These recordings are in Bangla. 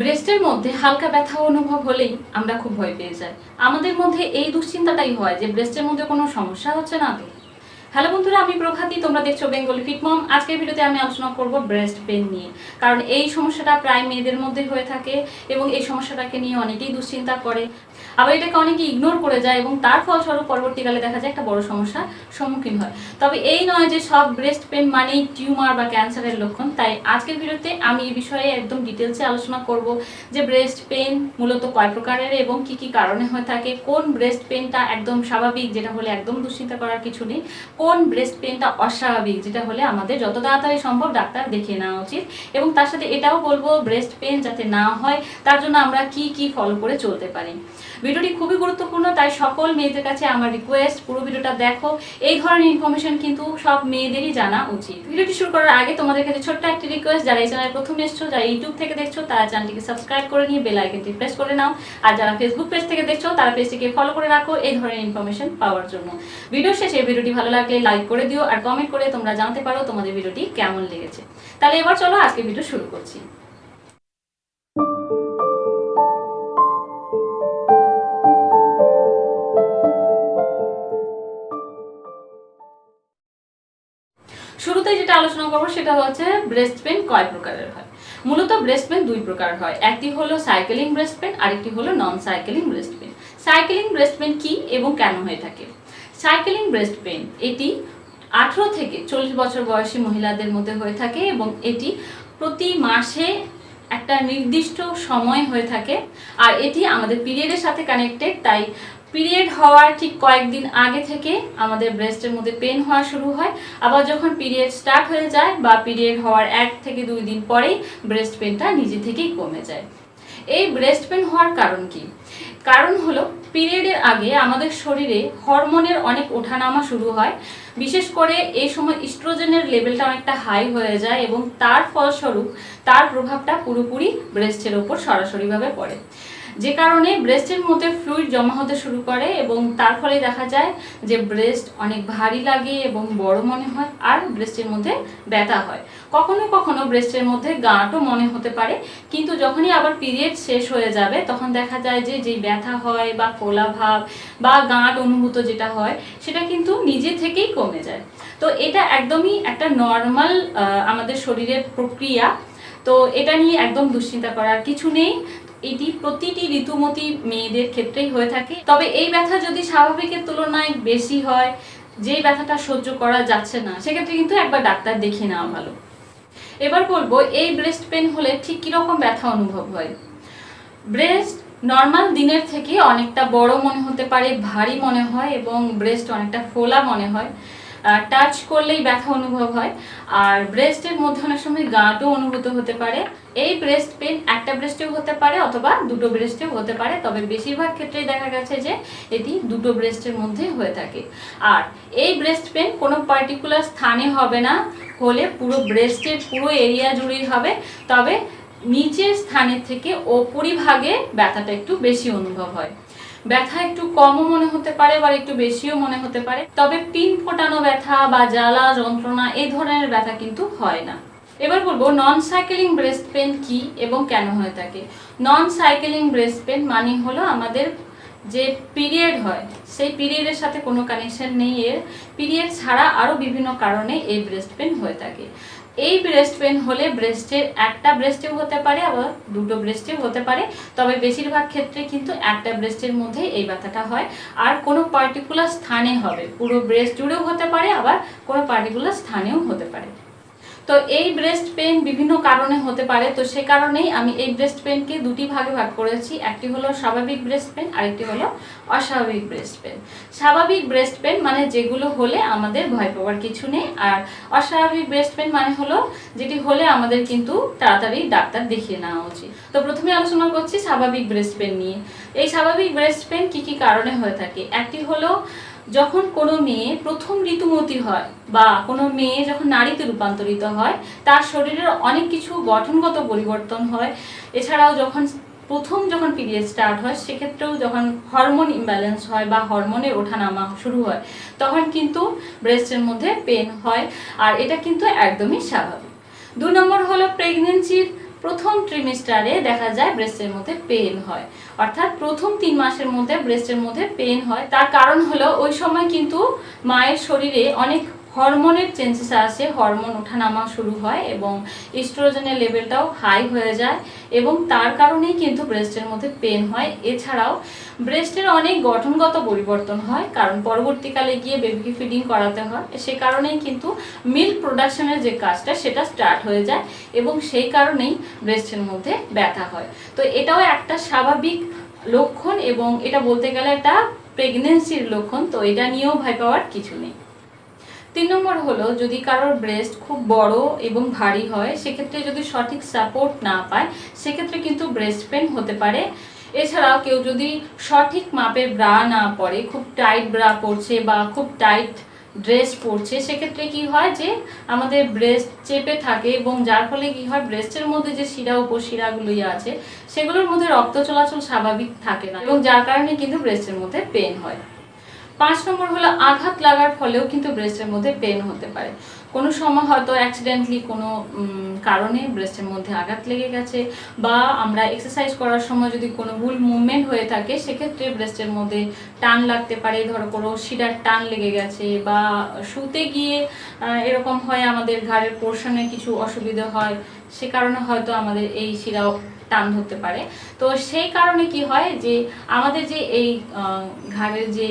ব্রেস্টের মধ্যে হালকা ব্যথা অনুভব হলেই আমরা খুব ভয় পেয়ে যাই। আমাদের মধ্যে এই দুশ্চিন্তাটাই হয় যে ব্রেস্টের মধ্যে কোনো সমস্যা হচ্ছে না তো। হ্যালো বন্ধুরা, আমি প্রভাতী, তোমরা দেখছ বেঙ্গলি ফিটমম আজকের ভিডিওতে আমি আলোচনা করব ব্রেস্ট পেন নিয়ে। কারণ এই সমস্যাটা প্রায় মেয়েদের মধ্যে হয়ে থাকে এবং এই সমস্যাটাকে নিয়ে অনেকেই দুশ্চিন্তা করে। আবার এটাকে অনেকে ইগনোর করে যায় এবং তার ফলস্বরূপ পরবর্তীকালে দেখা যায় একটা বড় সমস্যার সম্মুখীন হয়। তবে এই নয় যে সব ব্রেস্ট পেন মানেই টিউমার বা ক্যান্সারের লক্ষণ। তাই আজকের ভিডিওতে আমি এই বিষয়ে একদম ডিটেলসে আলোচনা করব যে ব্রেস্ট পেন মূলত কয় প্রকারের এবং কি কি কারণে হয়ে থাকে, কোন ব্রেস্ট পেনটা একদম স্বাভাবিক, যেটা হলে একদম দুশ্চিন্তা করার কিছু নেই, কোন ব্রেস্ট পেনটা অস্বাভাবিক, যেটা হলে আমাদের যত তাড়াতাড়ি সম্ভব ডাক্তার দেখিয়ে নেওয়া উচিত। এবং তার সাথে এটাও বলব ব্রেস্ট পেন যাতে না হয়, তার জন্য আমরা কি কি ফলো করে চলতে পারি। ভিডিওটি খুবই গুরুত্বপূর্ণ, তাই সকল মেয়েদের কাছে আমার রিকোয়েস্ট পুরো ভিডিওটা দেখো। এই ধরনের ইনফরমেশন কিন্তু সব মেয়েদেরই জানা উচিত। ভিডিওটি শুরু করার আগে তোমাদের কাছে ছোট্ট একটি রিকোয়েস্ট যারা এই চ্যানেলে প্রথম এসছো, যারা ইউটিউব থেকে দেখছ, তারা চ্যানেলটিকে সাবস্ক্রাইব করে নিয়ে বেল আইকনটি প্রেস করে নাও। আর যারা ফেসবুক পেজ থেকে দেখছ, তারা পেজটিকে ফলো করে রাখো এই ধরনের ইনফরমেশন পাওয়ার জন্য। ভিডিও শেষে ভিডিওটি ভালো লাগলে লাইক করে দিও, আর কমেন্ট করে তোমরা জানতে পারো তোমাদের ভিডিওটি কেমন লেগেছে। তাহলে এবার চলো আজকে ভিডিও শুরু করছি। আলোচনা করব, সেটা হচ্ছে ব্রেস্ট পেন কয় প্রকারের হয়? মূলত ব্রেস্ট পেন দুই প্রকার হয়। একটি হলো সাইকেলিং ব্রেস্ট পেন আরেকটি হলো non cycling breast pain cycling breast pain কি এবং কেন হয়ে থাকে? সাইকেলিং ব্রেস্ট পেন এটি আঠেরো থেকে চল্লিশ বছর বয়সী মহিলাদের মধ্যে হয়ে থাকে এবং এটি প্রতি মাসে একটা নির্দিষ্ট সময় হয়ে থাকে। আর এটি আমাদের পিরিয়ডের সাথে কানেক্টেড তাই পিরিয়ড হওয়ার ঠিক কয়েকদিন আগে থেকে আমাদের ব্রেস্টের মধ্যে পেন হওয়া শুরু হয়। আবার যখন পিরিয়ড স্টার্ট হয়ে যায় বা পিরিয়ড হওয়ার এক থেকে দুই দিন পরেই ব্রেস্ট পেনটা নিজে থেকেই কমে যায়। এই ব্রেস্ট পেন হওয়ার কারণ কি? কারণ হলো পিরিয়ডের আগে আমাদের শরীরে হরমোনের অনেক ওঠানামা শুরু হয়। বিশেষ করে এই সময় ইস্ট্রোজেনের লেভেলটা অনেকটা হাই হয়ে যায় এবং তার ফলস্বরূপ তার প্রভাবটা পুরোপুরি ব্রেস্টের ওপর সরাসরিভাবে পড়ে। যে কারণে ব্রেস্টের মধ্যে ফ্লুইড জমা হতে শুরু করে এবং তার ফলে দেখা যায় যে ব্রেস্ট অনেক ভারী লাগে এবং বড় মনে হয় আর ব্রেস্টের মধ্যে ব্যথা হয়। কখনো কখনো ব্রেস্টের মধ্যে গাঁটও মনে হতে পারে, কিন্তু যখনই আবার পিরিয়ড শেষ হয়ে যাবে, তখন দেখা যায় যে যেই ব্যথা হয় বা ফোলা ভাব বা গাঁট অনুভূত যেটা হয়, সেটা কিন্তু নিজে থেকেই কমে যায়। তো এটা একদমই একটা নর্মাল আমাদের শরীরের প্রক্রিয়া। তো এটা নিয়ে একদম দুশ্চিন্তা করার কিছু নেই। এটি প্রতিটি ঋতুমতী মেয়েদের ক্ষেত্রেই হয়ে থাকে। তবে এই ব্যথা যদি স্বাভাবিকের তুলনায় বেশি হয়, যেই ব্যথাটা সহ্য করা যাচ্ছে না, সেক্ষেত্রে কিন্তু একবার ডাক্তার দেখিয়ে নেওয়া ভালো। এবার বলব, এই ব্রেস্ট পেন হলে ঠিক কীরকম ব্যথা অনুভব হয়? ব্রেস্ট নর্মাল দিনের থেকে অনেকটা বড় মনে হতে পারে, ভারী মনে হয় এবং ব্রেস্ট অনেকটা ফোলা মনে হয়। টাচ করলেই ব্যথা অনুভব হয়। আর ব্রেস্টের মধ্যে অনেক সময় গাঁটও অনুভূত হতে পারে। এই ব্রেস্ট পেন একটা ব্রেস্টেও হতে পারে অথবা দুটো ব্রেস্টেও হতে পারে। তবে বেশিরভাগ ক্ষেত্রেই দেখা গেছে যে এটি দুটো ব্রেস্টের মধ্যে হয়ে থাকে। আর এই ব্রেস্ট পেন কোনো পার্টিকুলার স্থানে হবে না। হলে পুরো ব্রেস্টের পুরো এরিয়া জুড়েই হবে। তবে নিচের স্থানের থেকে ওপরিভাগে ব্যথাটা একটু বেশি অনুভব হয়। ব্যথা একটু কমও মনে হতে পারে বা একটু বেশিও মনে হতে পারে। তবে পিন ফোটানো ব্যথা বা জ্বালা, যন্ত্রণা এই ধরনের ব্যথা কিন্তু হয় না। এবার বলব নন সাইকেলিং ব্রেস্ট পেন কি এবং কেন হয়ে থাকে নন সাইকেলিং ব্রেস্ট পেন মানে হলো আমাদের যে পিরিয়ড হয়, সেই পিরিয়ডের সাথে কোনো কানেকশন নেই। এর পিরিয়ড ছাড়া আরও বিভিন্ন কারণে এই ব্রেস্ট পেন হয়ে থাকে এই ব্রেস্ট পেন হলে ব্রেস্টের একটা ব্রেস্টেও হতে পারে, আবার দুটো ব্রেস্টেও হতে পারে। তবে বেশিরভাগ ক্ষেত্রে কিন্তু একটা ব্রেস্টের মধ্যে এই ব্যথাটা হয়। আর কোনো পার্টিকুলার স্থানে হবে। পুরো ব্রেস্ট জুড়েও হতে পারে, আবার কোনো পার্টিকুলার স্থানেও হতে পারে। তো এই ব্রেস্ট পেন বিভিন্ন কারণে হতে পারে, তো সে কারণেই আমি এই ব্রেস্ট পেনকে দুটি ভাগে ভাগ করেছি। একটি হলো স্বাভাবিক ব্রেস্ট পেন আরেকটি হলো অস্বাভাবিক ব্রেস্ট পেন স্বাভাবিক ব্রেস্ট পেন মানে যেগুলো হলে আমাদের ভয় পাওয়ার কিছু নেই, আর অস্বাভাবিক ব্রেস্ট পেন মানে হলো যেটি হলে আমাদের কিন্তু তাড়াতাড়ি ডাক্তার দেখিয়ে নেওয়া উচিত। তো প্রথমে আলোচনা করছি স্বাভাবিক ব্রেস্ট পেন নিয়ে। এই স্বাভাবিক ব্রেস্ট পেন কি কি কারণে হয়ে থাকে? একটি হলো যখন কোনো মেয়ে প্রথম ঋতুমতি হয় বা কোনো মেয়ে যখন নারীতে রূপান্তরিত হয়, তার শরীরের অনেক কিছু গঠনগত পরিবর্তন হয়। এছাড়াও যখন প্রথম যখন পিরিয়ড স্টার্ট হয়, সেক্ষেত্রেও যখন হরমোন ইমব্যালেন্স হয় বা হরমোনের ওঠানামা শুরু হয়, তখন কিন্তু ব্রেস্টের মধ্যে পেন হয়। আর এটা কিন্তু একদমই স্বাভাবিক। দু নম্বর হলো প্রেগনেন্সির প্রথম ট্রিমিস্টারে দেখা যায় ব্রেস্টের মধ্যে পেন হয়। অর্থাৎ প্রথম তিন মাসের মধ্যে ব্রেস্টের মধ্যে পেন হয়। তার কারণ হলো, ওই সময় কিন্তু মায়ের শরীরে অনেক হরমোনের চেঞ্জেস আসে, হরমোন ওঠানামা শুরু হয় এবং ইস্ট্রোজেনের লেভেলটাও হাই হয়ে যায় এবং তার কারণেই কিন্তু ব্রেস্টের মধ্যে পেন হয়। এছাড়াও ব্রেস্টের অনেক গঠনগত পরিবর্তন হয়, কারণ পরবর্তীকালে গিয়ে বেবিকে ফিডিং করাতে হয়। সে কারণেই কিন্তু মিল্ক প্রোডাকশনের যে কাজটা, সেটা স্টার্ট হয়ে যায় এবং সেই কারণেই ব্রেস্টের মধ্যে ব্যথা হয়। তো এটাও একটা স্বাভাবিক লক্ষণ এবং এটা বলতে গেলে একটা প্রেগনেন্সির লক্ষণ, তো এটা নিয়েও ভয় পাওয়ার কিছু নেই। তিন নম্বর হলো, যদি কারোর ব্রেস্ট খুব বড় এবং ভারী হয়, সেক্ষেত্রে যদি সঠিক সাপোর্ট না পায়, সেক্ষেত্রে কিন্তু ব্রেস্ট পেন হতে পারে। এছাড়াও কেউ যদি সঠিক মাপে ব্রা না পরে, খুব টাইট ব্রা পরছে বা খুব টাইট ড্রেস পরছে, সেক্ষেত্রে কি হয় যে, আমাদের ব্রেস্ট চেপে থাকে এবং যার ফলে কি হয় ব্রেস্টের মধ্যে যে শিরা, উপশিরাগুলোই আছে, সেগুলোর মধ্যে রক্ত চলাচল স্বাভাবিক থাকে না এবং যার কারণে কিন্তু ব্রেস্টের মধ্যে পেন হয়। পাঁচ নম্বর হলো আঘাত লাগার ফলেও কিন্তু ব্রেস্টের মধ্যে পেন হতে পারে। কোনো সময় হয়তো অ্যাক্সিডেন্টলি কোনো কারণে ব্রেস্টের মধ্যে আঘাত লেগে গেছে বা আমরা এক্সারসাইজ করার সময় যদি কোনো ভুল মুভমেন্ট হয়ে থাকে, সেক্ষেত্রে ব্রেস্টের মধ্যে টান লাগতে পারে। ধরো কোনো শিরার টান লেগে গেছে বা শুতে গিয়ে এরকম হয় আমাদের ঘাড়ের পোর্শনে কিছু অসুবিধা হয়, সে কারণে হয়তো আমাদের এই শিরাও টান ধরতে পারে। তো সেই কারণে কি হয় যে, আমাদের যে এই ঘাড়ের যে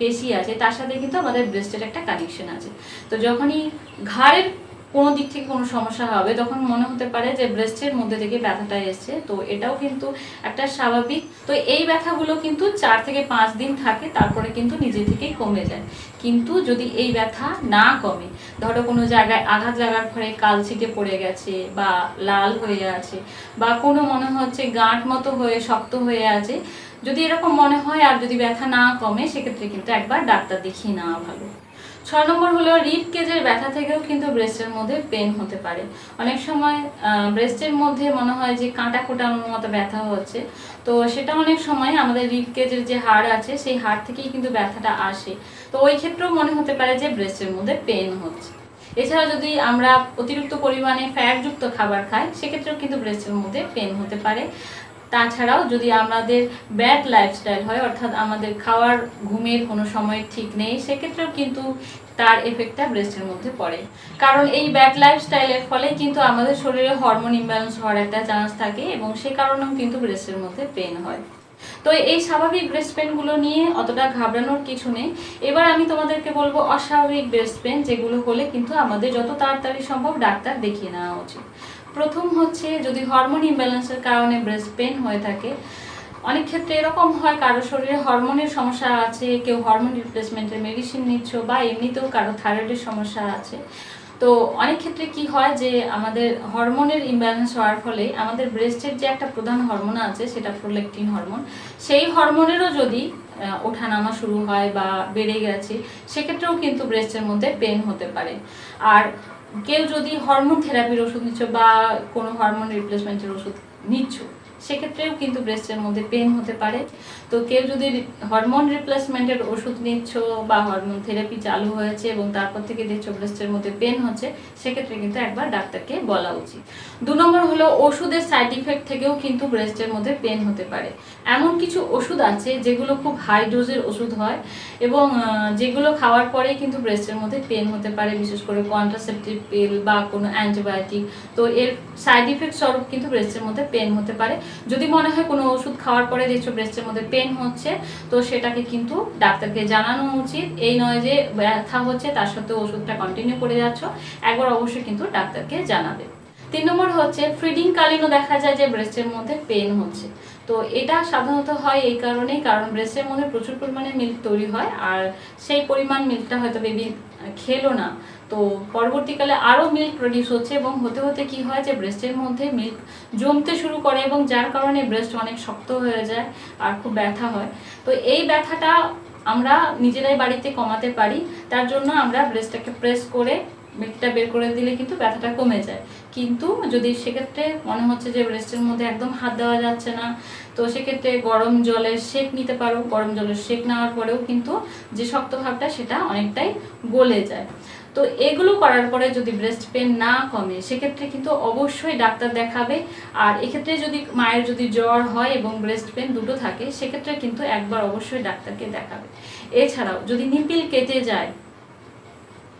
পেশি আছে, তার সাথে কিন্তু আমাদের ব্রেস্টের একটা কানেকশন আছে। তো যখনই ঘাড়ের কোনো দিক থেকে কোনো সমস্যা হবে, তখন মনে হতে পারে যে ব্রেস্টের মধ্যে থেকে ব্যথাটা এসছে। তো এটাও কিন্তু একটা স্বাভাবিক। তো এই ব্যথাগুলো কিন্তু চার থেকে পাঁচ দিন থাকে, তারপরে কিন্তু নিজে থেকেই কমে যায়। কিন্তু যদি এই ব্যথা না কমে, ধরো কোনো জায়গায় আঘাত লাগার ফলে কালছিটে পড়ে গেছে বা লাল হয়ে আছে বা কোনো মনে হচ্ছে গাঁট মতো হয়ে শক্ত হয়ে আছে, যদি এরকম মনে হয় আর যদি ব্যথা না কমে, সেক্ষেত্রে কিন্তু একবার ডাক্তার দেখিয়ে নেওয়া ভালো। ছয় নম্বর হলো রিপ কেজের ব্যথা থেকেও কিন্তু ব্রেস্টের মধ্যে পেন হতে পারে। অনেক সময় ব্রেস্টের মধ্যে মনে হয় যে কাঁটা কোটানোর মতো ব্যথা হচ্ছে। তো সেটা অনেক সময় আমাদের রিপ কেজের যে হাড় আছে, সেই হাড় থেকেই কিন্তু ব্যথাটা আসে। তো ওই ক্ষেত্রেও মনে হতে পারে যে ব্রেস্টের মধ্যে পেন হচ্ছে। এছাড়া যদি আমরা অতিরিক্ত পরিমাণে ফ্যাটযুক্ত খাবার খাই, সেক্ষেত্রেও কিন্তু ব্রেস্টের মধ্যে পেন হতে পারে। তাছাড়াও যদি আমাদের ব্যাড লাইফস্টাইল হয়, অর্থাৎ আমাদের খাওয়ার, ঘুমের কোনো সময় ঠিক নেই, সেক্ষেত্রেও কিন্তু তার এফেক্টটা ব্রেস্টের মধ্যে পড়ে। কারণ এই ব্যাড লাইফস্টাইলের ফলে কিন্তু আমাদের শরীরে হরমোন ইমব্যালেন্স হওয়ার একটা চান্স থাকে এবং সে কারণেও কিন্তু ব্রেস্টের মধ্যে পেন হয়। তো এই স্বাভাবিক ব্রেস্ট পেনগুলো নিয়ে অতটা ঘাবড়ানোর কিছু নেই। এবার আমি তোমাদেরকে বলব অস্বাভাবিক ব্রেস্ট পেন যেগুলো হলে কিন্তু আমাদের যত তাড়াতাড়ি সম্ভব ডাক্তার দেখিয়ে নেওয়া উচিত। প্রথম হচ্ছে যদি হরমোন ইমব্যালেন্সের কারণে ব্রেস্ট পেন হয়ে থাকে, অনেক ক্ষেত্রে এরকম হয় কারও শরীরে হরমোনের সমস্যা আছে, কেউ হরমোন রিপ্লেসমেন্টের মেডিসিন নিচ্ছ বা এমনিতেও কারও থাইরয়েডের সমস্যা আছে। তো অনেক ক্ষেত্রে কি হয় যে আমাদের হরমোনের ইমব্যালেন্স হওয়ার ফলে আমাদের ব্রেস্টের যে একটা প্রধান হরমোন আছে সেটা প্রোলেকটিন হরমোন সেই হরমোনেরও যদি ওঠানামা শুরু হয় বা বেড়ে গেছে, সেক্ষেত্রেও কিন্তু ব্রেস্টের মধ্যে পেন হতে পারে। আর কেউ যদি হরমোন থেরাপির ওষুধ নিচ্ছ বা কোনো হরমোন রিপ্লেসমেন্টের ওষুধ নিচ্ছ সেক্ষেত্রেও কিন্তু ব্রেস্টের মধ্যে পেন হতে পারে। তো কেউ যদি হরমোন রিপ্লেসমেন্টের ওষুধ নিচ্ছ বা হরমোন থেরাপি চালু হয়েছে এবং তারপর থেকে দেখছ ব্রেস্টের মধ্যে পেন হচ্ছে, সেক্ষেত্রে কিন্তু একবার ডাক্তারকে বলা উচিত। দু নম্বর হলো ওষুধের সাইড ইফেক্ট থেকেও কিন্তু ব্রেস্টের মধ্যে পেন হতে পারে। এমন কিছু ওষুধ আছে যেগুলো খুব হাই ডোজের ওষুধ হয় এবং যেগুলো খাওয়ার পরে কিন্তু ব্রেস্টের মধ্যে পেন হতে পারে, বিশেষ করে কন্ট্রাসেপটিভ পিল বা কোনো অ্যান্টিবায়োটিক তো এর সাইড ইফেক্ট স্বরূপ কিন্তু ব্রেস্টের মধ্যে পেন হতে পারে। যদি মনে হয় কোনো ওষুধ খাওয়ার পরে দেখছ ব্রেস্টের মধ্যে পেন হচ্ছে, তো সেটাকে কিন্তু ডাক্তারকে জানানো উচিত। এই নয় যে ব্যথা হচ্ছে, তার সাথে ওষুধটা কন্টিনিউ করে যাচ্ছ, একবার অবশ্যই কিন্তু ডাক্তারকে জানাবে। তিন নম্বর হচ্ছে ফিডিং কালীনও দেখা যায় যে ব্রেস্টের মধ্যে পেন হচ্ছে। তো এটা সাধারণত হয় এই কারণেই, কারণ ব্রেস্টের মধ্যে প্রচুর পরিমাণে মিল্ক তৈরি হয় আর সেই পরিমাণ মিল্কটা হয়তো বেবি খেলো না। তো পরবর্তীকালে আরও মিল্ক প্রডিউস হচ্ছে এবং হতে হতে কি হয় যে ব্রেস্টের মধ্যে মিল্ক জমতে শুরু করে এবং যার কারণে ব্রেস্ট অনেক শক্ত হয়ে যায় আর খুব ব্যথা হয়। তো এই ব্যথাটা আমরা নিজেরাই বাড়িতে কমাতে পারি, তার জন্য আমরা ব্রেস্টটাকে প্রেস করে মিল্কটা বের করে দিলে কিন্তু ব্যথাটা কমে যায়। কিন্তু যদি সেক্ষেত্রে মনে হচ্ছে যে ব্রেস্টের মধ্যে একদম হাত দেওয়া যাচ্ছে না, তো সেক্ষেত্রে গরম জলের শেক নিতে পারো। গরম জলের শেক নেওয়ার পরেও কিন্তু যে শক্ত ভাবটা সেটা অনেকটাই গলে যায়। তো এগুলো করার পরে যদি ব্রেস্ট পেন না কমে, সেক্ষেত্রে কিন্তু অবশ্যই ডাক্তার দেখাবে। আর এক্ষেত্রে যদি মায়ের যদি জ্বর হয় এবং ব্রেস্ট পেন দুটো থাকে, সেক্ষেত্রে কিন্তু একবার অবশ্যই ডাক্তারকে দেখাবে। এছাড়াও যদি নিপিল কেটে যায়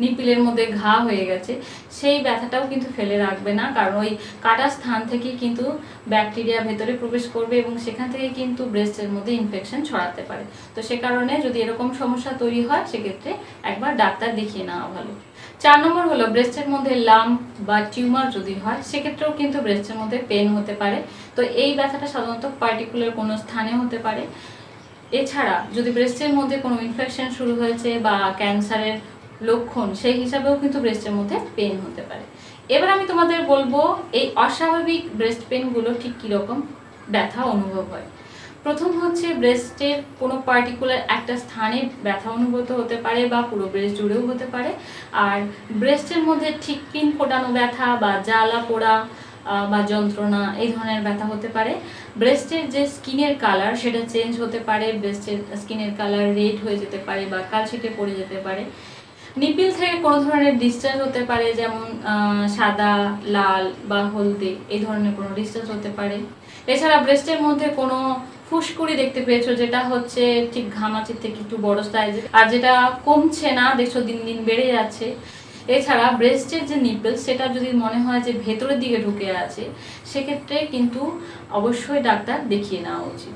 নিপিলের মধ্যে ঘা হয়ে গেছে, সেই ব্যথাটাও কিন্তু ফেলে রাখবে না, কারণ ওই কাটা স্থান থেকে কিন্তু ব্যাকটেরিয়া ভেতরে প্রবেশ করবে এবং সেখান থেকে কিন্তু ব্রেস্টের মধ্যে ইনফেকশন ছড়াতে পারে। তো সে কারণে যদি এরকম সমস্যা তৈরি হয়, সেক্ষেত্রে একবার ডাক্তার দেখিয়ে নেওয়া ভালো। চার নম্বর হলো ব্রেস্টের মধ্যে লাম্প বা টিউমার যদি হয়, সেক্ষেত্রেও কিন্তু ব্রেস্টের মধ্যে পেন হতে পারে। তো এই ব্যথাটা সাধারণত পার্টিকুলার কোনো স্থানে হতে পারে। এছাড়া যদি ব্রেস্টের মধ্যে কোনো ইনফেকশন শুরু হয়েছে বা ক্যান্সারের লক্ষণ, সেই হিসাবেও কিন্তু ব্রেস্টের মধ্যে পেন হতে পারে। এবার আমি তোমাদের বলব, এই অস্বাভাবিক ব্রেস্ট পেনগুলো ঠিক কীরকম? ব্যথা অনুভব হয়। প্রথম হচ্ছে ব্রেস্টের কোনো পার্টিকুলার একটা স্থানে ব্যথা অনুভূত হতে পারে বা পুরো ব্রেস্ট জুড়েও হতে পারে। আর ব্রেস্টের মধ্যে ঠিক পিন ফোটানো ব্যথা বা জ্বালা পোড়া বা যন্ত্রণা, এই ধরনের ব্যথা হতে পারে। ব্রেস্টের যে স্কিনের কালার সেটা চেঞ্জ হতে পারে। ব্রেস্টের স্কিনের কালার রেড হয়ে যেতে পারে বা কালচিটে পড়ে যেতে পারে। নিপিল থেকে কোনো ধরনের ডিসচার্জ হতে পারে, যেমন সাদা, লাল বা হলদে, এই ধরনের কোনো ডিসচার্জ হতে পারে? এছাড়া ব্রেস্টের মধ্যে কোনো ফুসকুড়ি দেখতে পেয়েছ, যেটা হচ্ছে ঠিক ঘামাচির থেকে একটু বড় সাইজের আর যেটা কমছে না, দেখছ দিন দিন বেড়ে যাচ্ছে? এছাড়া ব্রেস্টের যে নিপল সেটা যদি মনে হয় যে ভেতরের দিকে ঢুকে আছে, সেক্ষেত্রে কিন্তু অবশ্যই ডাক্তার দেখিয়ে নেওয়া উচিত।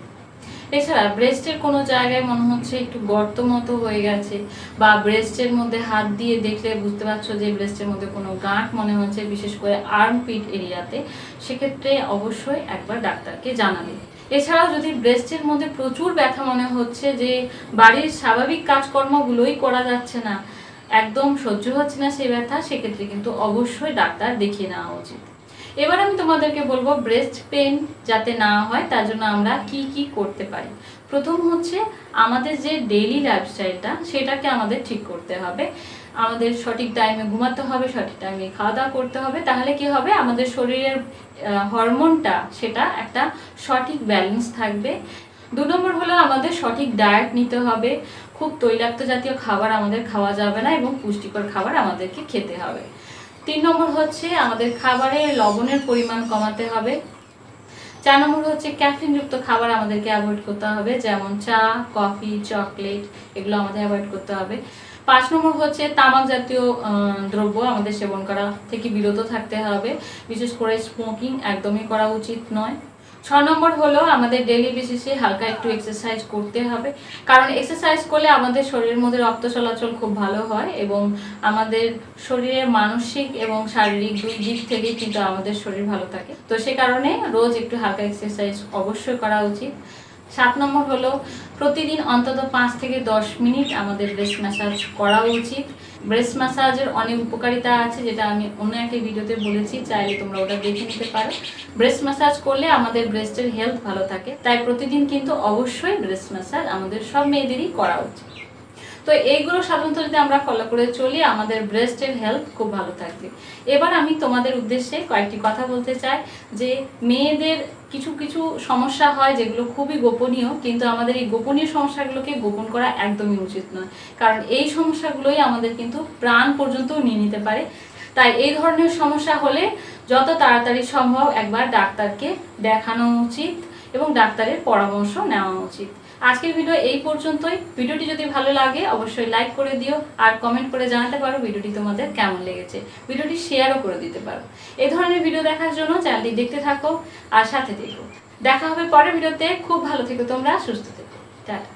এছাড়া ব্রেস্টের কোনো জায়গায় মনে হচ্ছে একটু গর্ত মতো হয়ে গেছে? বা ব্রেস্টের মধ্যে হাত দিয়ে দেখলে বুঝতে পারছ যে ব্রেস্টের মধ্যে কোনো গাঁট মনে হচ্ছে, বিশেষ করে আর্ম পিট এরিয়াতে? সেক্ষেত্রে অবশ্যই একবার ডাক্তারকে জানাবে। এছাড়াও যদি ব্রেস্টের মধ্যে প্রচুর ব্যথা মনে হচ্ছে যে বাড়ির স্বাভাবিক কাজকর্মগুলোই করা যাচ্ছে না, একদম সহ্য হচ্ছে না সেই ব্যথা, সেক্ষেত্রে কিন্তু অবশ্যই ডাক্তার দেখিয়ে নেওয়া উচিত। এবার আমি তোমাদেরকে বলব ব্রেস্ট পেন যাতে না হয়, তার জন্য আমরা কি কি করতে পারি। প্রথম হচ্ছে আমাদের যে ডেইলি লাইফস্টাইলটা সেটাকে আমাদের ঠিক করতে হবে। আমাদের সঠিক টাইমে ঘুমাতে হবে, সঠিক টাইমে খাওয়া দাওয়া করতে হবে। তাহলে কি হবে? আমাদের শরীরের হরমোনটা সেটা একটা সঠিক ব্যালেন্স থাকবে। দু নম্বর হলো আমাদের সঠিক ডায়েট নিতে হবে। খুব তৈলাক্ত জাতীয় খাবার আমাদের খাওয়া যাবে না এবং পুষ্টিকর খাবার আমাদেরকে খেতে হবে। তিন নম্বর হচ্ছে আমাদের খাবারে লবণের পরিমাণ কমাতে হবে। চার নম্বর হচ্ছে ক্যাফিনযুক্ত খাবার আমাদেরকে অ্যাভয়েড করতে হবে, যেমন চা, কফি, চকলেট, এগুলো আমাদের অ্যাভয়েড করতে হবে। পাঁচ নম্বর হচ্ছে তামাক জাতীয় দ্রব্য আমাদের সেবন করা থেকে বিরত থাকতে হবে। বিশেষ করে স্মোকিং একদমই করা উচিত নয়। ছ নম্বর হলো আমাদের ডেলি বেসিসে হালকা একটু এক্সারসাইজ করতে হবে। কারণ এক্সারসাইজ করলে আমাদের শরীরের মধ্যে রক্ত চলাচল খুব ভালো হয় এবং আমাদের শরীরের মানসিক এবং শারীরিক দুই দিক থেকেই কিন্তু আমাদের শরীর ভালো থাকে। তো সে কারণে রোজ একটু হালকা এক্সারসাইজ অবশ্যই করা উচিত। সাত নম্বর হলো প্রতিদিন অন্তত পাঁচ থেকে দশ মিনিট আমাদের ব্রেস্ট ম্যাসাজ করা উচিত। ব্রেস্ট ম্যাসাজের অনেক উপকারিতা আছে, যেটা আমি অন্য একটা ভিডিওতে বলেছি, চাইলে তোমরা ওটা দেখে নিতে পারো। ব্রেস্ট ম্যাসাজ করলে আমাদের ব্রেস্টের হেলথ ভালো থাকে, তাই প্রতিদিন কিন্তু অবশ্যই ব্রেস্ট ম্যাসাজ আমাদের সব মেয়েদেরই করা উচিত। তো এইগুলো সাধারণত যদি আমরা ফলো করে চলি, আমাদের ব্রেস্টের হেলথ খুব ভালো থাকবে। এবার আমি তোমাদের উদ্দেশ্যে কয়েকটি কথা বলতে চাই, যে মেয়েদের কিছু কিছু সমস্যা হয় যেগুলো খুবই গোপনীয়, কিন্তু আমাদের এই গোপনীয় সমস্যাগুলোকে গোপন করা একদমই উচিত নয়। কারণ এই সমস্যাগুলোই আমাদের কিন্তু প্রাণ পর্যন্ত নিয়ে নিতে পারে। তাই এই ধরনের সমস্যা হলে যত তাড়াতাড়ি সম্ভব একবার ডাক্তারকে দেখানো উচিত এবং ডাক্তারের পরামর্শ নেওয়া উচিত। আজকের ভিডিও এই পর্যন্তই। ভিডিওটি যদি ভালো লাগে, অবশ্যই লাইক করে দিও আর কমেন্ট করে জানাতে পারো ভিডিওটি তোমাদের কেমন লেগেছে। ভিডিওটি শেয়ারও করে দিতে পারো। এ ধরনের ভিডিও দেখার জন্য চ্যানেলটি দেখতে থাকো আর সাথে দেখো দেখা হবে পরের ভিডিওতে খুব ভালো থেকো তোমরা, সুস্থ থেকো। টাটা।